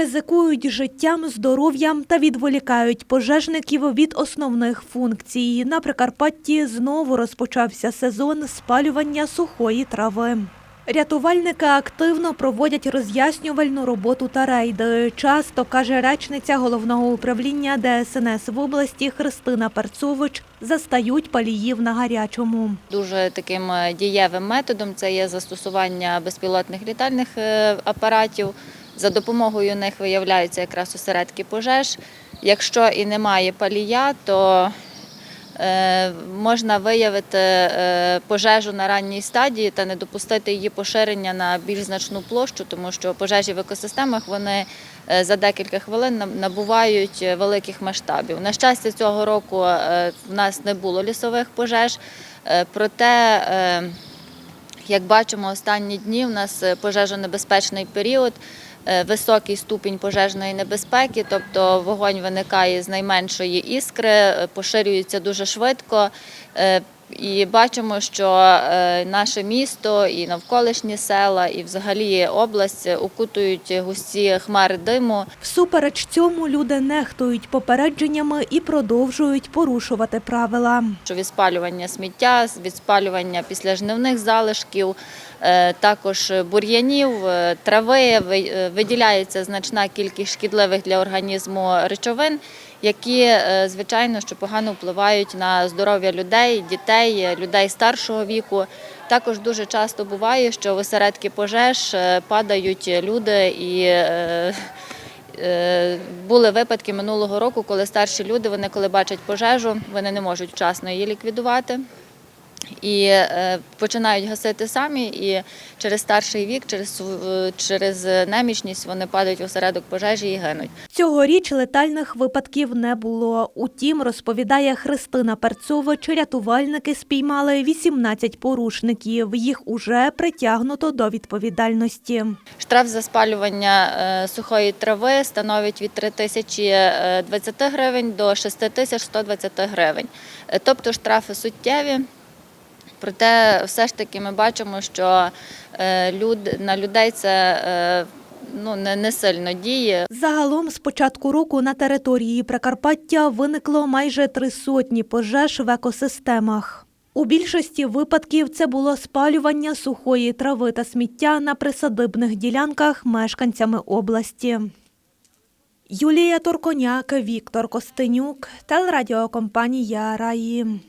ризикують життям, здоров'ям та відволікають пожежників від основних функцій. На Прикарпатті знову розпочався сезон спалювання сухої трави. Рятувальники активно проводять роз'яснювальну роботу та рейди. Часто, каже речниця головного управління ДСНС в області Христина Перцович, застають паліїв на гарячому. Дуже таким е, дієвим методом це є застосування безпілотних літальних е, апаратів. За допомогою них виявляються якраз осередки пожеж. Якщо і немає палія, то е, можна виявити е, пожежу на ранній стадії та не допустити її поширення на більш значну площу, тому що пожежі в екосистемах вони е, за декілька хвилин набувають великих масштабів. На щастя, цього року в нас не було лісових пожеж, проте як бачимо, останні дні в нас пожежонебезпечний період, високий ступінь пожежної небезпеки, тобто вогонь виникає з найменшої іскри, е, поширюється дуже швидко. І бачимо, що е, наше місто і навколишні села, і взагалі область окутують густі хмари диму. Всупереч цьому люди нехтують попередженнями і продовжують порушувати правила. що від спалювання сміття, від спалювання післяжнивних залишків, е, також бур'янів, е, трави виділяється значна кількість шкідливих для організму речовин, які, звичайно, що погано впливають на здоров'я людей, дітей, е, людей старшого віку. Також дуже часто буває, що в осередки пожеж е, падають люди і Е, Були випадки минулого року, коли старші люди, вони коли бачать пожежу, вони не можуть вчасно її ліквідувати. І е, починають гасити самі, і через старший вік, через, через немічність вони падають в осередок пожежі і гинуть. Цьогоріч летальних випадків не було. Утім, розповідає Христина Перцович, рятувальники спіймали 18 порушників. Їх уже притягнуто до відповідальності. Штраф за спалювання е, сухої трави становить від 3020 гривень до 6120 гривень. Е, Тобто штрафи суттєві. Проте все ж таки ми бачимо, що е, на людей це е, ну, не, не сильно діє. Загалом з початку року на території Прикарпаття виникло майже три сотні пожеж в екосистемах. У більшості випадків це було спалювання сухої трави та сміття на присадибних ділянках мешканцями області. Юлія Торконяк, Віктор Костенюк, телерадіокомпанія Раї.